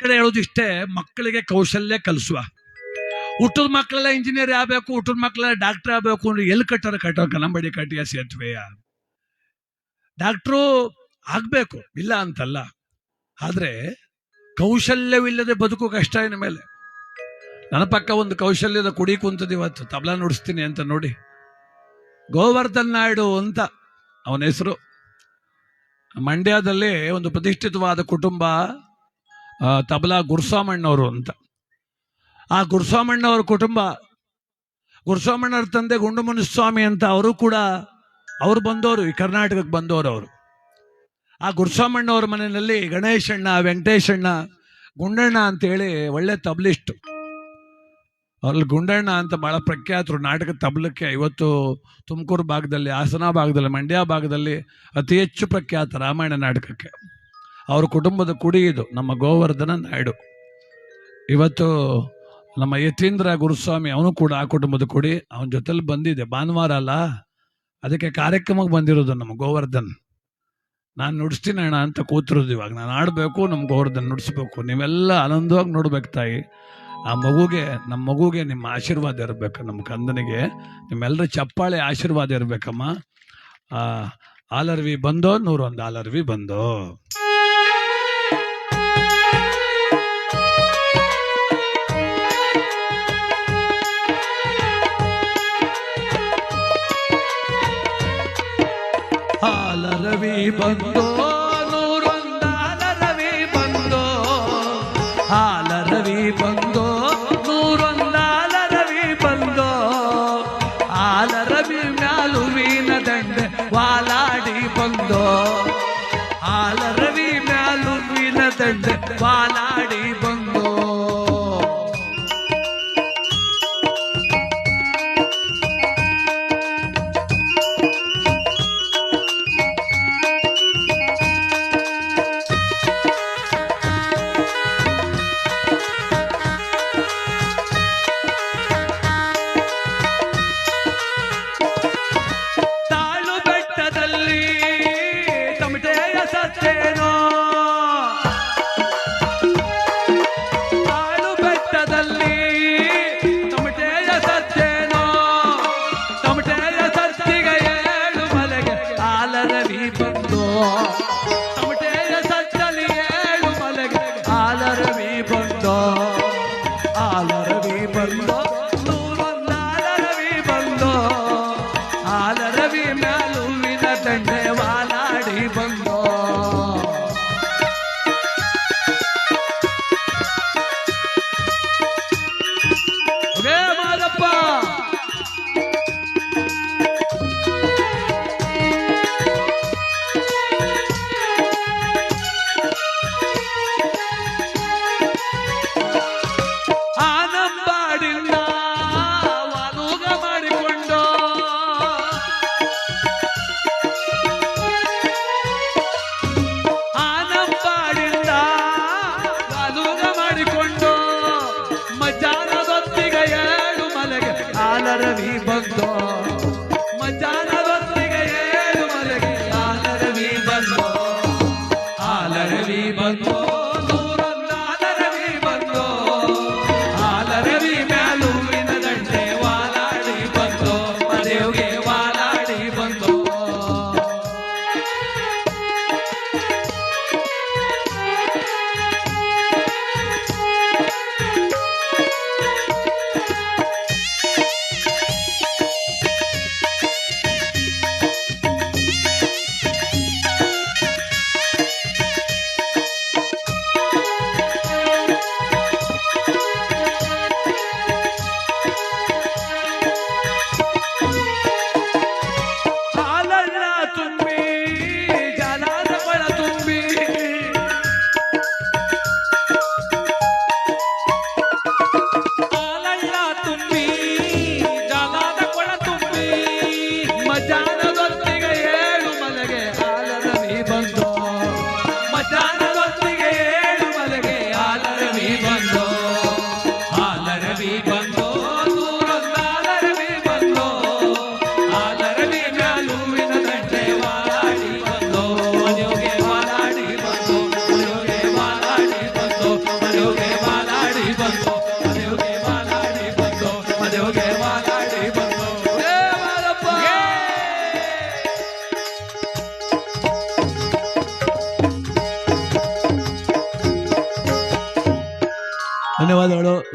ಕಡೆ ಹೇಳೋದು ಇಷ್ಟೇ, ಮಕ್ಕಳಿಗೆ ಕೌಶಲ್ಯ ಕಲಿಸುವ. ಹುಟ್ಟದ ಮಕ್ಕಳೆಲ್ಲ ಇಂಜಿನಿಯರ್ ಆಗಬೇಕು, ಹುಟ್ಟದ ಮಕ್ಕಳೆಲ್ಲ ಡಾಕ್ಟರ್ ಆಗಬೇಕು ಅಂದ್ರೆ ಎಲ್ಲಿ ಕಟ್ಟಾರ ಕಟ್ಟೋ ಕನ್ನಂಬಡಿ ಕಟ್ಟಿಯ ಸೇತುವೆಯ? ಡಾಕ್ಟ್ರು ಆಗಬೇಕು, ಇಲ್ಲ ಅಂತಲ್ಲ. ಆದರೆ ಕೌಶಲ್ಯವಿಲ್ಲದೆ ಬದುಕು ಕಷ್ಟ ಇನ್ನ ಮೇಲೆ. ನನ್ನ ಪಕ್ಕ ಒಂದು ಕೌಶಲ್ಯದ ಕುಡಿ ಕುಂತದ ಇವತ್ತು, ತಬಲಾ ನುಡಿಸ್ತೀನಿ ಅಂತ ನೋಡಿ. ಗೋವರ್ಧನ್ ನಾಯ್ಡು ಅಂತ ಅವನ ಹೆಸರು. ಮಂಡ್ಯದಲ್ಲಿ ಒಂದು ಪ್ರತಿಷ್ಠಿತವಾದ ಕುಟುಂಬ ತಬಲಾ ಗುರುಸ್ವಾಮಣ್ಣವರು ಅಂತ. ಆ ಗುರುಸ್ವಾಮಣ್ಣವ್ರ ಕುಟುಂಬ ಗುರುಸ್ವಾಮಣ್ಣವ್ರ ತಂದೆ ಗುಂಡು ಸ್ವಾಮಿ ಅಂತ ಅವರು ಕೂಡ ಅವ್ರು ಬಂದವರು ಈ ಕರ್ನಾಟಕಕ್ಕೆ ಬಂದವರು ಅವರು. ಆ ಗುರುಸ್ವಾಮಣ್ಣವ್ರ ಮನೆಯಲ್ಲಿ ಗಣೇಶಣ್ಣ, ವೆಂಕಟೇಶಣ್ಣ, ಗುಂಡಣ್ಣ ಅಂತೇಳಿ ಒಳ್ಳೆ ತಬ್ಲಿಷ್ಟು ಅವ್ರಲ್ಲಿ ಗುಂಡಣ್ಣ ಅಂತ ಬಹಳ ಪ್ರಖ್ಯಾತರು. ನಾಟಕ ತಬಲಕ್ಕೆ ಇವತ್ತು ತುಮಕೂರು ಭಾಗದಲ್ಲಿ, ಹಾಸನ ಭಾಗದಲ್ಲಿ, ಮಂಡ್ಯ ಭಾಗದಲ್ಲಿ ಅತಿ ಹೆಚ್ಚು ಪ್ರಖ್ಯಾತ ರಾಮಾಯಣ ನಾಟಕಕ್ಕೆ. ಅವ್ರ ಕುಟುಂಬದ ಕುಡಿ ಇದು, ನಮ್ಮ ಗೋವರ್ಧನ ನಾಯ್ಡು. ಇವತ್ತು ನಮ್ಮ ಯತೀಂದ್ರ ಗುರುಸ್ವಾಮಿ, ಅವನು ಕೂಡ ಆ ಕುಟುಂಬದ ಕುಡಿ, ಅವನ ಜೊತೆಲಿ ಬಂದಿದೆ. ಭಾನುವಾರ ಅಲ್ಲ, ಅದಕ್ಕೆ ಕಾರ್ಯಕ್ರಮಕ್ಕೆ ಬಂದಿರೋದು ನಮ್ಮ ಗೋವರ್ಧನ್. ನಾನು ನುಡಿಸ್ತೀನಿ ಅಣ್ಣ ಅಂತ ಕೂತಿರೋದು ಇವಾಗ. ನಾನು ಆಡಬೇಕು, ನಮ್ಮ ಗೋವರ್ಧನ್ ನುಡಿಸ್ಬೇಕು. ನೀವೆಲ್ಲ ಆನಂದವಾಗಿ ನೋಡ್ಬೇಕು ತಾಯಿ. ಆ ಮಗುಗೆ, ನಮ್ಮ ಮಗುಗೆ ನಿಮ್ಮ ಆಶೀರ್ವಾದ ಇರಬೇಕು, ನಮ್ಮ ಕಂದನಿಗೆ. ನಿಮ್ಮೆಲ್ಲರ ಚಪ್ಪಾಳೆ ಆಶೀರ್ವಾದ ಇರಬೇಕಮ್ಮ. ಆಲರ್ವಿ ಬಂದೋ, ನೂರೊಂದು ಆಲರ್ವಿ ಬಂದೋ. ಹಾಲರವಿ ಬಂದೋ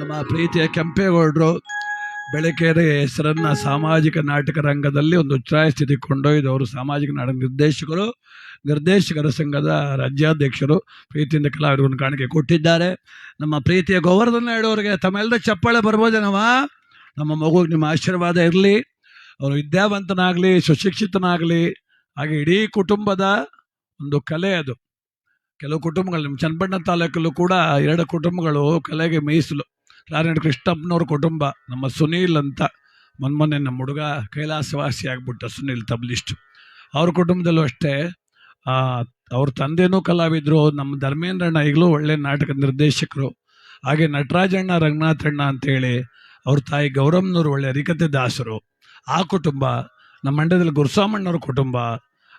ನಮ್ಮ ಪ್ರೀತಿಯ ಕೆಂಪೇಗೌಡರು ಬೆಳಕೆರೆ ಹೆಸರನ್ನ ಸಾಮಾಜಿಕ ನಾಟಕ ರಂಗದಲ್ಲಿ ಒಂದು ಉಚ್ಚಾಯ ಸ್ಥಿತಿ ಕೊಂಡೊಯ್ದವರು ಸಾಮಾಜಿಕ ನಾಟಕ ನಿರ್ದೇಶಕರು, ನಿರ್ದೇಶಕರ ಸಂಘದ ರಾಜ್ಯಾಧ್ಯಕ್ಷರು ಪ್ರೀತಿಯಿಂದ ಕಲಾವಿದರನ್ನು ಕಾಣಿಕೆ ಕೊಟ್ಟಿದ್ದಾರೆ. ನಮ್ಮ ಪ್ರೀತಿಯ ಗೋವರ್ಧನ ಹೇಳುವವರಿಗೆ ತಮ್ಮೆಲ್ಲರ ಚಪ್ಪಾಳೆ ಬರ್ಬೋದೇನವ ನಮ್ಮ ಮಗುಗೆ ನಿಮ್ಮ ಆಶೀರ್ವಾದ ಇರಲಿ. ಅವರು ವಿದ್ಯಾವಂತನಾಗಲಿ, ಸುಶಿಕ್ಷಿತನಾಗಲಿ, ಹಾಗೆ ಇಡೀ ಕುಟುಂಬದ ಒಂದು ಕಲೆ ಅದು. ಕೆಲವು ಕುಟುಂಬಗಳು, ನಿಮ್ಮ ಚನ್ನಪಟ್ಟಣ ತಾಲೂಕಲ್ಲೂ ಕೂಡ ಎರಡು ಕುಟುಂಬಗಳು ಕಲೆಗೆ ಮೀಸಲು. ಕ್ಲಾರಿನೆಟ್ ಕೃಷ್ಣಪ್ಪನವ್ರ ಕುಟುಂಬ, ನಮ್ಮ ಸುನೀಲ್ ಅಂತ ಮೊನ್ಮೊನ್ನೆ ನಮ್ಮ ಹುಡುಗ, ಕೈಲಾಸವಾಸಿ ಆಗಿಬಿಟ್ಟ ಸುನೀಲ್ ತಬ್ಲಿಸ್ಟ್. ಅವ್ರ ಕುಟುಂಬದಲ್ಲೂ ಅಷ್ಟೇ ಅವ್ರ ತಂದೆನೂ ಕಲಾವಿದ್ರು, ನಮ್ಮ ಧರ್ಮೇಂದ್ರಣ್ಣ ಈಗಲೂ ಒಳ್ಳೆ ನಾಟಕ ನಿರ್ದೇಶಕರು. ಹಾಗೆ ನಟರಾಜಣ್ಣ ರಂಗನಾಥಣ್ಣ ಅಂತೇಳಿ ಅವ್ರ ತಾಯಿ ಗೌರಮ್ನವ್ರು ಒಳ್ಳೆ ಹರಿಕತೆ ದಾಸರು. ಆ ಕುಟುಂಬ, ನಮ್ಮ ಮಂಡ್ಯದಲ್ಲಿ ಗುರುಸ್ವಾಮಣ್ಣವ್ರ ಕುಟುಂಬ.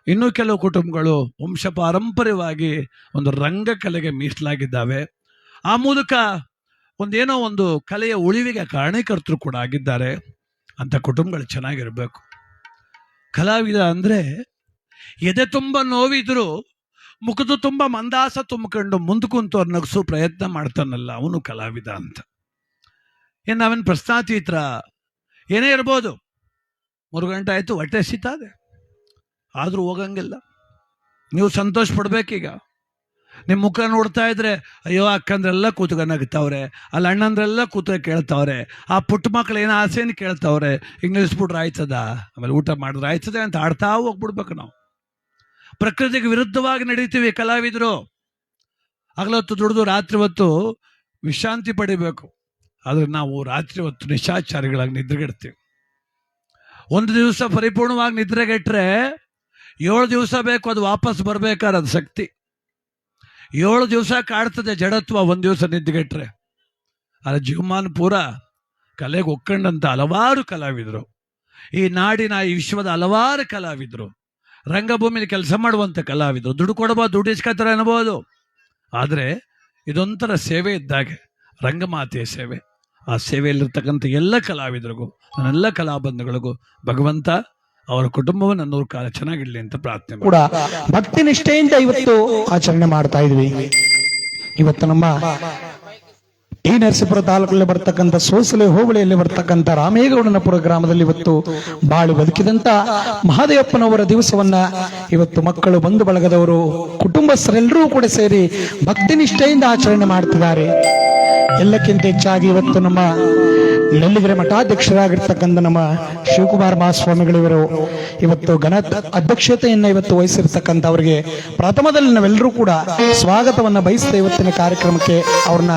ಇನ್ನೂ ಕೆಲವು ಕುಟುಂಬಗಳು ವಂಶ ಪಾರಂಪರ್ಯವಾಗಿ ಒಂದು ರಂಗಕಲೆಗೆ ಮೀಸಲಾಗಿದ್ದಾವೆ. ಆ ಮೂಲಕ ಒಂದೇನೋ ಒಂದು ಕಲೆಯ ಉಳಿವಿಗೆ ಕಾರಣೀಕರ್ತರು ಕೂಡ ಆಗಿದ್ದಾರೆ. ಅಂತ ಕುಟುಂಬಗಳು ಚೆನ್ನಾಗಿರಬೇಕು. ಕಲಾವಿದ ಅಂದರೆ ಎದೆ ತುಂಬ ನೋವಿದ್ರು ಮುಖದ ತುಂಬ ಮಂದಾಸ ತುಂಬಿಕೊಂಡು ಮುಂದೆ ಕುಂತು ಅವ್ರು ನಗಿಸೋ ಪ್ರಯತ್ನ ಮಾಡ್ತಾನಲ್ಲ ಅವನು ಕಲಾವಿದ ಅಂತ. ಏನು ನಾವೇನು ಪ್ರಶ್ನಾತೀತರ ಏನೇ ಇರ್ಬೋದು. ಮೂರು ಗಂಟೆ ಆಯಿತು ಹೊಟ್ಟೆ ಸಿತಾದೆ ಆದರೂ ಹೋಗಂಗಿಲ್ಲ. ನೀವು ಸಂತೋಷ ಪಡ್ಬೇಕೀಗ. ನಿಮ್ಮ ಮುಖ ನೋಡ್ತಾ ಇದ್ರೆ, ಅಯ್ಯೋ, ಅಕ್ಕಂದ್ರೆಲ್ಲ ಕೂತು ಅಲ್ಲಿ ಅಣ್ಣಂದ್ರೆಲ್ಲ ಕೂತು ಕೇಳ್ತಾವ್ರೆ. ಆ ಪುಟ್ಟ ಮಕ್ಳು ಏನೋ ಆಸೆಯನ್ನು ಕೇಳ್ತಾವ್ರೆ? ಹಿಂಗೆ ನಿಲ್ಲಿಸ್ಬಿಟ್ರೆ ಆಯ್ತದ? ಆಮೇಲೆ ಊಟ ಮಾಡಿದ್ರೆ ಆಯ್ತದೆ ಅಂತ ಆಡ್ತಾ ಹೋಗ್ಬಿಡ್ಬೇಕು ನಾವು. ಪ್ರಕೃತಿಗೆ ವಿರುದ್ಧವಾಗಿ ನಡೀತೀವಿ ಕಲಾವಿದರು. ಹಗಲೊತ್ತು ದುಡಿದು ರಾತ್ರಿ ಹೊತ್ತು ವಿಶ್ರಾಂತಿ ಪಡಿಬೇಕು. ಆದರೆ ನಾವು ರಾತ್ರಿ ಹೊತ್ತು ನಿಶಾಚಾರಿಗಳಾಗಿ ನಿದ್ರೆಗೆಡ್ತೀವಿ. ಒಂದು ದಿವಸ ಪರಿಪೂರ್ಣವಾಗಿ ನಿದ್ರೆಗೆಟ್ರೆ ಏಳು ದಿವಸ ಬೇಕು, ಅದು ವಾಪಸ್ ಬರ್ಬೇಕಾದ್ರೆ ಅದು ಶಕ್ತಿ. ಏಳು ದಿವಸ ಕಾಡ್ತದೆ ಜಡತ್ವ, ಒಂದು ದಿವಸ ನಿದ್ದೆಗೆಟ್ರೆ ಆದರೆ ಜೀವಮಾನ ಪೂರ ಕಲೆಗೆ ಒಕ್ಕಂಡಂತ ಹಲವಾರು ಕಲಾವಿದರು. ಈ ನಾಡಿನ, ಈ ವಿಶ್ವದ ಹಲವಾರು ಕಲಾವಿದರು. ರಂಗಭೂಮಿಲಿ ಕೆಲಸ ಮಾಡುವಂಥ ಕಲಾವಿದರು. ದುಡ್ಡು ಕೊಡಬಹುದು ದುಡ್ಡು ಇಸ್ಕೊತಾರೆ ಅನ್ಬೋದು. ಆದರೆ, ಇದೊಂಥರ ಸೇವೆ ಇದ್ದಾಗೆ, ರಂಗಮಾತೆಯ ಸೇವೆ. ಆ ಸೇವೆಯಲ್ಲಿರ್ತಕ್ಕಂಥ ಎಲ್ಲ ಕಲಾವಿದರಿಗೂ, ನನ್ನೆಲ್ಲ ಕಲಾಬಂಧುಗಳಿಗೂ ಭಗವಂತ ಅವರ ಕುಟುಂಬವನ್ನು ನನ್ನೂರು ಕಾಲ ಚೆನ್ನಾಗಿರ್ಲಿ ಅಂತ ಪ್ರಾರ್ಥನೆ. ಕೂಡ ಭಕ್ತಿ ನಿಷ್ಠೆಯಿಂದ ಇವತ್ತು ಆಚರಣೆ ಮಾಡ್ತಾ ಇದ್ವಿ ಇವತ್ತು ನಮ್ಮ ಈ ನರಸೀಪುರ ತಾಲೂಕಲ್ಲಿ ಬರ್ತಕ್ಕಂಥ ಸೋಸಲೆ ಹೋಬಳಿಯಲ್ಲಿ ಬರ್ತಕ್ಕಂಥ ರಾಮೇಗೌಡನಪುರ ಗ್ರಾಮದಲ್ಲಿ ಇವತ್ತು ಬಾಳು ಬದುಕಿದಂತ ಮಹಾದೇವಪ್ಪನವರ ದಿವಸವನ್ನ ಇವತ್ತು ಮಕ್ಕಳು ಬಂಧು ಬಳಗದವರು, ಕುಟುಂಬಸ್ಥರೆಲ್ಲರೂ ಕೂಡ ಸೇರಿ ಭಕ್ತಿ ನಿಷ್ಠೆಯಿಂದ ಆಚರಣೆ ಮಾಡ್ತಿದ್ದಾರೆ ಎಲ್ಲಕ್ಕಿಂತ ಹೆಚ್ಚಾಗಿ ಇವತ್ತು ನಮ್ಮ ನೆಲ್ಲಿಗೆರೆ ಮಠಾಧ್ಯಕ್ಷರಾಗಿರ್ತಕ್ಕಂಥ ನಮ್ಮ ಶಿವಕುಮಾರ ಮಹಾಸ್ವಾಮಿಗಳಿವರು ಇವತ್ತು ಘನ ಅಧ್ಯಕ್ಷತೆಯನ್ನು ಇವತ್ತು ವಹಿಸಿರ್ತಕ್ಕಂಥ ಅವರಿಗೆ ಪ್ರಥಮದಲ್ಲಿ ನಾವೆಲ್ಲರೂ ಕೂಡ ಸ್ವಾಗತವನ್ನ ಬಯಸಿದ ಇವತ್ತಿನ ಕಾರ್ಯಕ್ರಮಕ್ಕೆ ಅವ್ರನ್ನ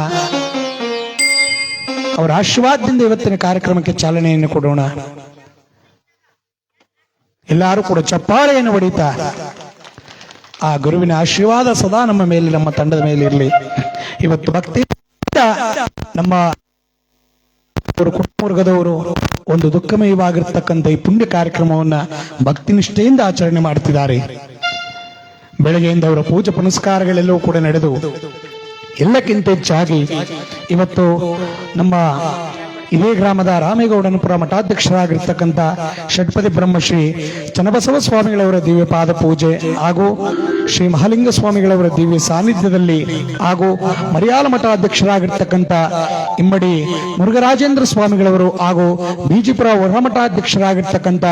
ಅವರ ಆಶೀರ್ವಾದದಿಂದ ಇವತ್ತಿನ ಕಾರ್ಯಕ್ರಮಕ್ಕೆ ಚಾಲನೆಯನ್ನು ಕೊಡೋಣ. ಎಲ್ಲರೂ ಕೂಡ ಚಪ್ಪಾಳೆಯನ್ನು ಹೊಡಿತಾ, ಆ ಗುರುವಿನ ಆಶೀರ್ವಾದ ಸದಾ ನಮ್ಮ ಮೇಲೆ, ನಮ್ಮ ತಂಡದ ಮೇಲೆ ಇರಲಿ. ಇವತ್ತು ಭಕ್ತಿ ನಮ್ಮ ಅವರು ಕುಟುಂಬವರ್ಗದವರು ಒಂದು ದುಃಖಮಯವಾಗಿರ್ತಕ್ಕಂಥ ಈ ಪುಣ್ಯ ಕಾರ್ಯಕ್ರಮವನ್ನ ಭಕ್ತಿ ನಿಷ್ಠೆಯಿಂದ ಆಚರಣೆ ಮಾಡ್ತಿದ್ದಾರೆ ಬೆಳಗ್ಗೆಯಿಂದ ಅವರ ಪೂಜೆ ಪುನಸ್ಕಾರಗಳೆಲ್ಲವೂ ಕೂಡ ನಡೆದು, ಎಲ್ಲಕ್ಕಿಂತ ಹೆಚ್ಚಾಗಿ ಇವತ್ತು ನಮ್ಮ ಇದೇ ಗ್ರಾಮದ ರಾಮೇಗೌಡನಪುರ ಮಠಾಧ್ಯಕ್ಷರಾಗಿರ್ತಕ್ಕಂಥ ಷಟ್ಪದಿ ಬ್ರಹ್ಮಶ್ರೀ ಚನ್ನಬಸವ ಸ್ವಾಮಿಗಳವರ ದಿವ್ಯ ಪಾದ ಪೂಜೆ ಹಾಗೂ ಶ್ರೀ ಮಹಾಲಿಂಗ ಸ್ವಾಮಿಗಳವರ ದಿವ್ಯ ಸಾನ್ನಿಧ್ಯದಲ್ಲಿ ಹಾಗೂ ಮರಿಯಾಲ ಮಠಾಧ್ಯಕ್ಷರಾಗಿರ್ತಕ್ಕಂಥ ಇಮ್ಮಡಿ ಮುರುಘರಾಜೇಂದ್ರ ಸ್ವಾಮಿಗಳವರು ಹಾಗೂ ಬಿಜಿಪುರ ಹೊರಮಠಾಧ್ಯಕ್ಷರಾಗಿರ್ತಕ್ಕಂಥ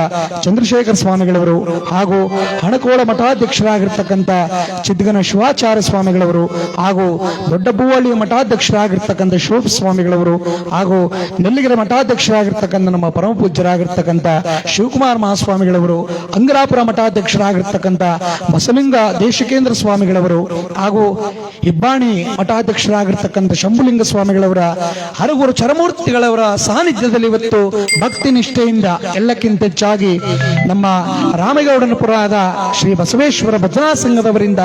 ಚಂದ್ರಶೇಖರ ಸ್ವಾಮಿಗಳವರು ಹಾಗೂ ಹಣಕೋಳ ಮಠಾಧ್ಯಕ್ಷರಾಗಿರ್ತಕ್ಕಂಥ ಚಿದ್ಗನ ಶಿವಾಚಾರ್ಯ ಸ್ವಾಮಿಗಳವರು ಹಾಗೂ ದೊಡ್ಡಬೂವಳ್ಳಿ ಮಠಾಧ್ಯಕ್ಷರಾಗಿರ್ತಕ್ಕಂಥ ಶೋಭ ಸ್ವಾಮಿಗಳವರು ಹಾಗೂ ನೆಲ್ಲಿಗೆರೆ ಮಠಾಧ್ಯಕ್ಷರಾಗಿರ್ತಕ್ಕಂಥ ನಮ್ಮ ಪರಮ ಪೂಜ್ಯರಾಗಿರ್ತಕ್ಕಂಥ ಶಿವಕುಮಾರ ಮಹಾಸ್ವಾಮಿಗಳವರು, ಅಂಗರಾಪುರ ಮಠಾಧ್ಯಕ್ಷರಾಗಿರ್ತಕ್ಕಂಥ ಬಸಲಿಂಗ ದೇಶಿಕೇಂದ್ರ ಸ್ವಾಮಿಗಳವರು ಹಾಗೂ ಇಬ್ಬಾಣಿ ಮಠಾಧ್ಯಕ್ಷರಾಗಿರ್ತಕ್ಕಂಥ ಶಂಭುಲಿಂಗ ಸ್ವಾಮಿಗಳವರ, ಹರಗುರು ಚರಮೂರ್ತಿಗಳವರ ಸಾನ್ನಿಧ್ಯದಲ್ಲಿ ಇವತ್ತು ಭಕ್ತಿ ನಿಷ್ಠೆಯಿಂದ ಎಲ್ಲಕ್ಕಿಂತ ಹೆಚ್ಚಾಗಿ ನಮ್ಮ ರಾಮೇಗೌಡನಪುರದ ಶ್ರೀ ಬಸವೇಶ್ವರ ಭಜನಾ ಸಂಘದವರಿಂದ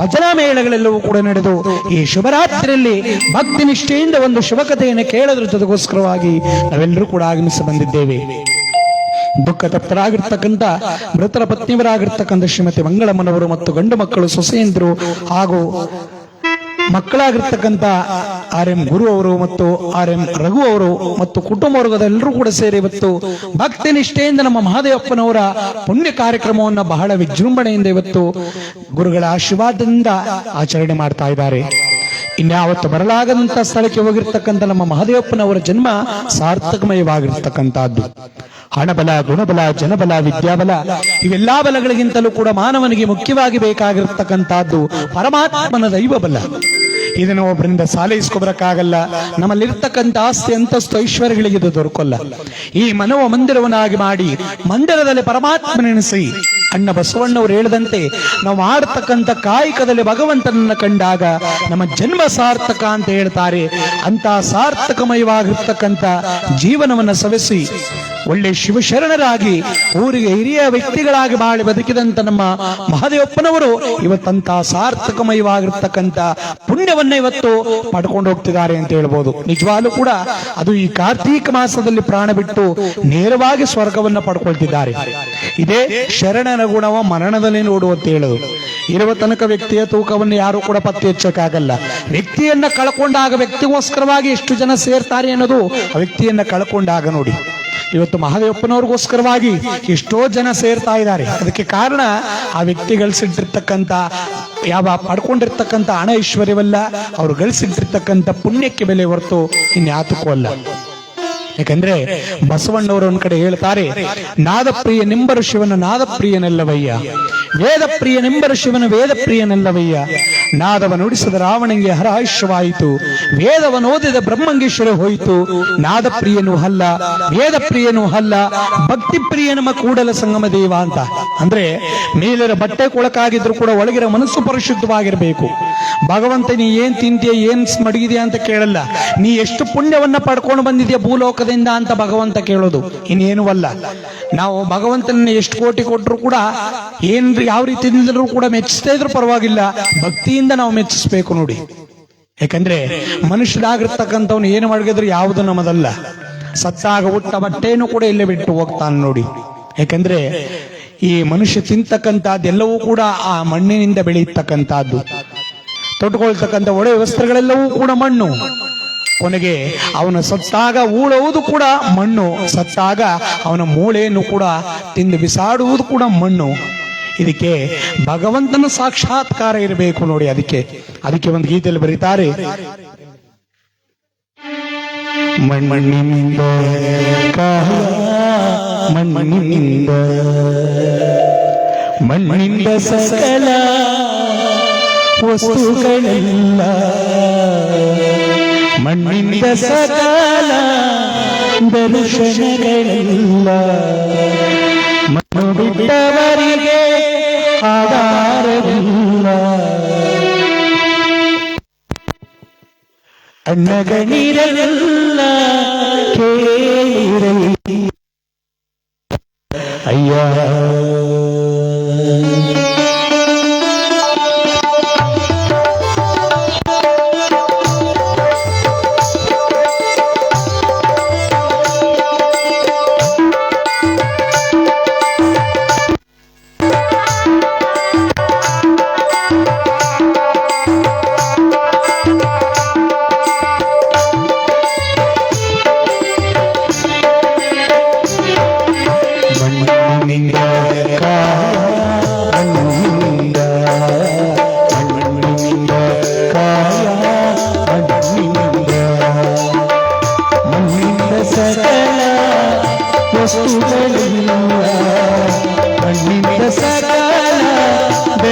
ಭಜನಾ ಮೇಳಗಳೆಲ್ಲವೂ ಕೂಡ ನಡೆದು ಈ ಶುಭರಾತ್ರಿಯಲ್ಲಿ ಭಕ್ತಿ ನಿಷ್ಠೆಯಿಂದ ಒಂದು ಶುಭಕಥೆಯನ್ನು ಕೇಳದ್ರ ಜೊತೆಗೋಸ್ಕರವಾಗಿ ನಾವೆಲ್ಲರೂ ಕೂಡ ಆಗಮಿಸಿ ಬಂದಿದ್ದೇವೆ. ದುಃಖ ತಪ್ತರಾಗಿರ್ತಕ್ಕಂಥ ಮೃತರ ಪತ್ನಿಯವರಾಗಿರ್ತಕ್ಕಂಥ ಶ್ರೀಮತಿ ಮಂಗಳಮ್ಮನವರು ಮತ್ತು ಗಂಡು ಮಕ್ಕಳು ಸೊಸೆಯಂದರು ಹಾಗೂ ಮಕ್ಕಳಾಗಿರ್ತಕ್ಕಂಥ ಆರ್ ಎಂ ಗುರು ಅವರು ಮತ್ತು ಆರ್ ಎಂ ರಘು ಅವರು ಮತ್ತು ಕುಟುಂಬ ವರ್ಗದ ಎಲ್ಲರೂ ಕೂಡ ಸೇರಿ ಇವತ್ತು ಭಕ್ತಿ ನಿಷ್ಠೆಯಿಂದ ನಮ್ಮ ಮಹಾದೇವಪ್ಪನವರ ಪುಣ್ಯ ಕಾರ್ಯಕ್ರಮವನ್ನು ಬಹಳ ವಿಜೃಂಭಣೆಯಿಂದ ಇವತ್ತು ಗುರುಗಳ ಆಶೀರ್ವಾದದಿಂದ ಆಚರಣೆ ಮಾಡ್ತಾ ಇದ್ದಾರೆ. ಇನ್ಯಾವತ್ತು ಬರಲಾಗದಂತ ಸ್ಥಳಕ್ಕೆ ಹೋಗಿರ್ತಕ್ಕಂಥ ನಮ್ಮ ಮಹದೇವಪ್ಪನವರ ಜನ್ಮ ಸಾರ್ಥಕಮಯವಾಗಿರ್ತಕ್ಕಂಥದ್ದು. ಹಣಬಲ, ಗುಣಬಲ, ಜನಬಲ, ವಿದ್ಯಾಬಲ, ಇವೆಲ್ಲಾ ಬಲಗಳಿಗಿಂತಲೂ ಕೂಡ ಮಾನವನಿಗೆ ಮುಖ್ಯವಾಗಿ ಬೇಕಾಗಿರ್ತಕ್ಕಂಥದ್ದು ಪರಮಾತ್ಮನ ದೈವ ಬಲ ಇದನ್ನು ಒಬ್ಬರಿಂದ ಸಾಲ ಇಸ್ಕೊಬರಕ್ಕಾಗಲ್ಲ. ನಮ್ಮಲ್ಲಿರ್ತಕ್ಕಂಥ ಆಸ್ತಿ ಅಂತಸ್ತು ಐಶ್ವರ್ಯಗಳಿಗೆ ಇದು ದೊರಕಲ್ಲ. ಈ ಮನವ ಮಂದಿರವನ್ನಾಗಿ ಮಾಡಿ ಮಂದಿರದಲ್ಲಿ ಪರಮಾತ್ಮನೆನಿಸಿ ಅಣ್ಣ ಬಸವಣ್ಣವರು ಹೇಳದಂತೆ ನಾವು ಆಡ್ತಕ್ಕಂಥ ಕಾಯಕದಲ್ಲಿ ಭಗವಂತನನ್ನ ಕಂಡಾಗ ನಮ್ಮ ಜನ್ಮ ಸಾರ್ಥಕ ಅಂತ ಹೇಳ್ತಾರೆ. ಅಂತ ಸಾರ್ಥಕಮಯವಾಗಿರ್ತಕ್ಕಂಥ ಜೀವನವನ್ನ ಸವೆಸಿ ಒಳ್ಳೆ ಶಿವಶರಣರಾಗಿ ಊರಿಗೆ ಹಿರಿಯ ವ್ಯಕ್ತಿಗಳಾಗಿ ಬಾಳಿ ಬದುಕಿದಂತ ನಮ್ಮ ಮಹಾದೇವಪ್ಪನವರು ಇವತ್ತಂತ ಸಾರ್ಥಕಮಯವಾಗಿರ್ತಕ್ಕಂಥ ಪುಣ್ಯವನ್ನ ಇವತ್ತು ಪಡ್ಕೊಂಡು ಹೋಗ್ತಿದ್ದಾರೆ ಅಂತ ಹೇಳ್ಬೋದು. ನಿಜವಾಗ್ಲೂ ಕೂಡ ಅದು ಈ ಕಾರ್ತೀಕ ಮಾಸದಲ್ಲಿ ಪ್ರಾಣ ಬಿಟ್ಟು ನೇರವಾಗಿ ಸ್ವರ್ಗವನ್ನ ಪಡ್ಕೊಳ್ತಿದ್ದಾರೆ. ಇದೇ ಶರಣನ ಗುಣವ ಮರಣದಲ್ಲಿ ನೋಡು ಅಂತ ಹೇಳೋದು. ಇರುವ ತನಕ ವ್ಯಕ್ತಿಯ ತೂಕವನ್ನು ಯಾರು ಕೂಡ ಪತ್ತೆ ಹಚ್ಚಕ್ಕಾಗಲ್ಲ. ವ್ಯಕ್ತಿಯನ್ನ ಕಳ್ಕೊಂಡಾಗ ವ್ಯಕ್ತಿಗೋಸ್ಕರವಾಗಿ ಎಷ್ಟು ಜನ ಸೇರ್ತಾರೆ ಅನ್ನೋದು ಆ ವ್ಯಕ್ತಿಯನ್ನ ಕಳ್ಕೊಂಡಾಗ ನೋಡಿ. ಇವತ್ತು ಮಹಾದೇವಪ್ಪನವ್ರಿಗೋಸ್ಕರವಾಗಿ ಎಷ್ಟೋ ಜನ ಸೇರ್ತಾ ಇದ್ದಾರೆ. ಅದಕ್ಕೆ ಕಾರಣ ಆ ವ್ಯಕ್ತಿ ಗಳಿಸಿಟ್ಟಿರ್ತಕ್ಕಂಥ ಯಾವ ಪಡ್ಕೊಂಡಿರ್ತಕ್ಕಂಥ ಹಣ ಐಶ್ವರ್ಯವಲ್ಲ ಅವ್ರು ಗಳಿಸಿಟ್ಟಿರ್ತಕ್ಕಂಥ ಪುಣ್ಯಕ್ಕೆ ಬೆಲೆ ಹೊರತು ಇನ್ಯಾತಕ್ಕೂ ಅಲ್ಲ. ಯಾಕಂದ್ರೆ ಬಸವಣ್ಣವರು ಒಂದ್ ಕಡೆ ಹೇಳ್ತಾರೆ, ನಾದಪ್ರಿಯ ನಿಂಬರು ಶಿವನ ನಾದಪ್ರಿಯನಲ್ಲವಯ್ಯ ವೇದ ಪ್ರಿಯ ಪ್ರಿಯನೆಂಬರ ಶಿವನ ವೇದ ಪ್ರಿಯನಲ್ಲವಯ್ಯ ನಾದವ ನುಡಿಸಿದ ರಾವಣಂಗೆ ವೇದವನ ವೇದವನೋದಿದ ಬ್ರಹ್ಮಂಗೇಶ್ವರ ಹೋಯಿತು ನಾದ ಪ್ರಿಯನು ಅಲ್ಲ ವೇದ ಪ್ರಿಯನು ಅಲ್ಲ ಭಕ್ತಿ ಪ್ರಿಯ ನಮ್ಮ ಕೂಡಲ ಸಂಗಮ ದೇವ ಅಂತ. ಅಂದ್ರೆ ಮೇಲಿರ ಬಟ್ಟೆ ಕೊಳಕಾಗಿದ್ರು ಕೂಡ ಒಳಗಿರ ಮನಸ್ಸು ಪರಿಶುದ್ಧವಾಗಿರ್ಬೇಕು. ಭಗವಂತ, ನೀ ಏನ್ ತಿಂತೀಯ ಏನ್ ಮಡಗಿದ್ಯಾ ಅಂತ ಕೇಳಲ್ಲ, ನೀ ಎಷ್ಟು ಪುಣ್ಯವನ್ನ ಪಡ್ಕೊಂಡು ಬಂದಿದ್ಯಾ ಭೂಲೋಕದಿಂದ ಅಂತ ಭಗವಂತ ಕೇಳೋದು. ಇನ್ನೇನು ಅಲ್ಲ. ನಾವು ಭಗವಂತನ ಎಷ್ಟು ಕೋಟಿ ಕೊಟ್ಟರು ಕೂಡ ಏನ್ ಯಾವ ರೀತಿಯಿಂದಲೂ ಕೂಡ ಮೆಚ್ಚಿಸ್ತಾ ಇದ್ರು ಪರವಾಗಿಲ್ಲ. ಭಕ್ತಿಯಿಂದ ನಾವು ಮೆಚ್ಚಿಸ್ಬೇಕು ನೋಡಿ. ಯಾಕಂದ್ರೆ ಮನುಷ್ಯನಾಗಿರ್ತಕ್ಕಂಥವ್ನು ಏನು ಮಾಡಿದ್ರು ಯಾವುದು ನಮ್ಮದಲ್ಲ. ಸತ್ತಾಗ ಹುಟ್ಟ ಬಟ್ಟೆಯನ್ನು ಕೂಡ ಇಲ್ಲೇ ಬಿಟ್ಟು ಹೋಗ್ತಾನೆ ನೋಡಿ. ಯಾಕಂದ್ರೆ ಈ ಮನುಷ್ಯ ತಿಂತಕ್ಕಂಥದ್ದೆಲ್ಲವೂ ಕೂಡ ಆ ಮಣ್ಣಿನಿಂದ ಬೆಳೆಯತಕ್ಕಂಥದ್ದು. ತೊಟ್ಕೊಳ್ತಕ್ಕಂಥ ಒಳ್ಳೆ ವಸ್ತ್ರಗಳೆಲ್ಲವೂ ಕೂಡ ಮಣ್ಣು. ಕೊನೆಗೆ ಅವನು ಸತ್ತಾಗ ಊಳುವುದು ಕೂಡ ಮಣ್ಣು. ಸತ್ತಾಗ ಅವನ ಮೂಳೆಯನ್ನು ಕೂಡ ತಿಂದು ಬಿಸಾಡುವುದು ಕೂಡ ಮಣ್ಣು. ಇದಕ್ಕೆ ಭಗವಂತನ ಸಾಕ್ಷಾತ್ಕಾರ ಇರಬೇಕು ನೋಡಿ ಅದಕ್ಕೆ. ಅದಕ್ಕೆ ಒಂದು ಗೀತೆಯಲ್ಲಿ ಬರೀತಾರೆ, ಮಣ್ಣಿನಿಂದ ಮಣ್ಣಿನಿಂದ ಮಣ್ಣಿನಿಂದ ಸಕಲ ವಸ್ತುಗಳೆಲ್ಲ ಮಣ್ಣಿನಿಂದ ಸಕಲ ದರ್ಶನಗಳೆಲ್ಲ ಮಣ್ಣು ಬಿಟ್ಟವರಿಗೆ ಆಧಾರವಿಲ್ಲ ಅಣ್ಣಗಣಿರಲ್ಲ ಕೇಳಿರಲಿ ಅಯ್ಯ ಮಣ್ಣಿನಿಂದ ಸಕಲ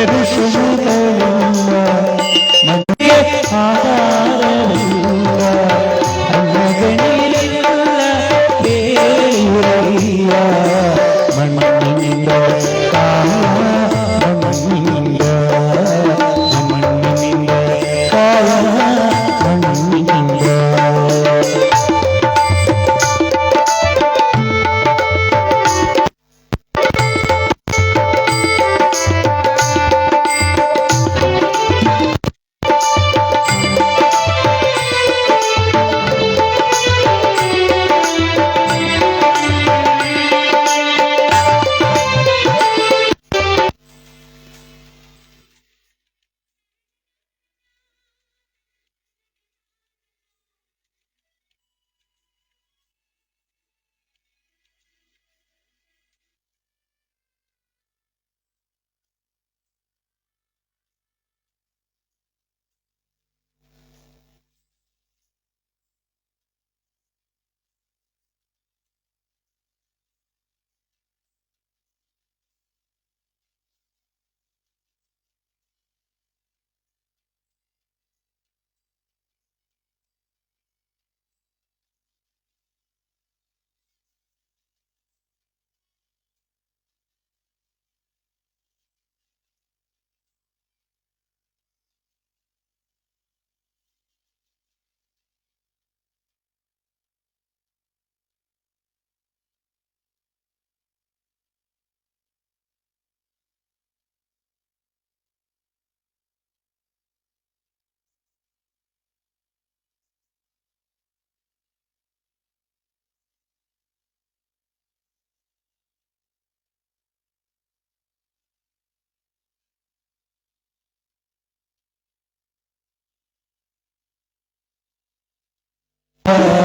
Oh.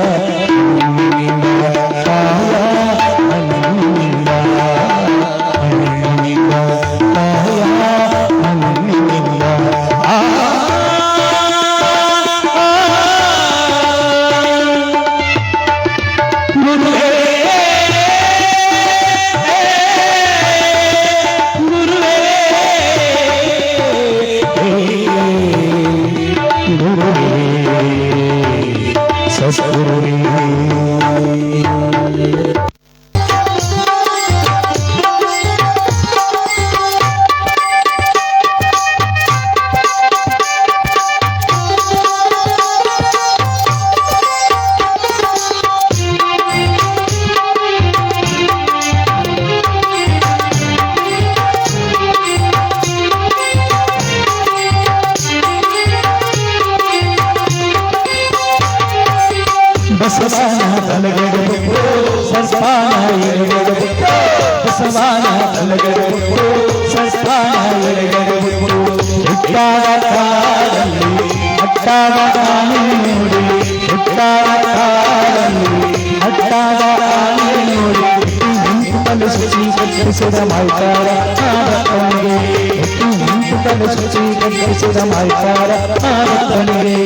కలిసిడమాయితారా ఆడతంగే కలిసి కలిసిడమాయితారా ఆడతంగే